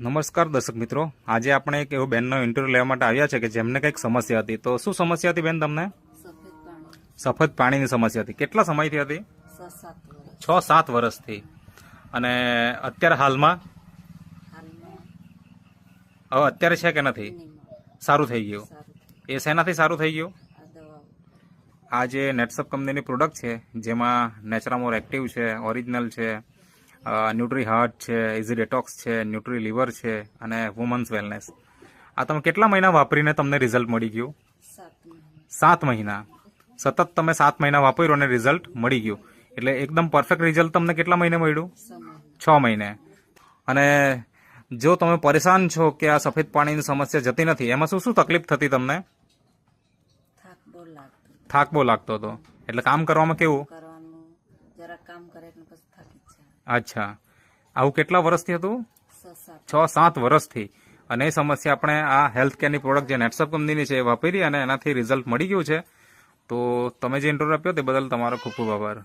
નમસ્કાર દર્શક મિત્રો. આજે આપણે એક એવો બેનનો ઇન્ટરવ્યુ લેવા માટે આવ્યા છે કે જેમને કંઈક સમસ્યા હતી. તો શું સમસ્યા હતી બેન તમને? સફેદ પાણીની સમસ્યા હતી. કેટલા સમયથી હતી? છ સાત વર્ષ વર્ષથી અને અત્યારે હાલમાં? હવે અત્યારે છે કે નથી? સારું થઈ ગયું. એ શેનાથી સારું થઈ ગયું? આ જે નેટસપ કંપનીની પ્રોડક્ટ છે, જેમાં નેચરામોર એક્ટિવ છે ઓરિજિનલ છે ન્યુટ્રી હાર્ટ છે ઇઝી ડેટોક્સ છે ન્યુટ્રી લિવર છે અને વુમન્સ વેલનેસ. આ તમે કેટલા મહિના વાપરીને તમને રિઝલ્ટ મળી ગયું? સાત મહિના. સતત તમે સાત મહિના વાપર્યું અને રિઝલ્ટ મળી ગયું. એટલે એકદમ પરફેક્ટ રિઝલ્ટ તમને કેટલા મહિને મળ્યું? છ મહિને. અને જો તમે પરેશાન છો કે આ સફેદ પાણીની સમસ્યા જતી નથી એમાં શું શું તકલીફ થતી તમને? થાક બહુ લાગતો. હતો. એટલે કામ કરવામાં કેવું? કામ કરે પછી થાકી અચ્છા. આવું કેટલા વર્ષથી હતું? છ સાત. વર્ષથી. અને એ સમસ્યા આપણે આ હેલ્થ કેરની પ્રોડક્ટ જે નેટસપ કંપનીની છે એ વાપરી અને એનાથી રિઝલ્ટ મળી ગયું છે. તો તમે જે ઇન્ટરવ્યુ આપ્યો તે બદલ તમારો ખૂબ ખૂબ આભાર.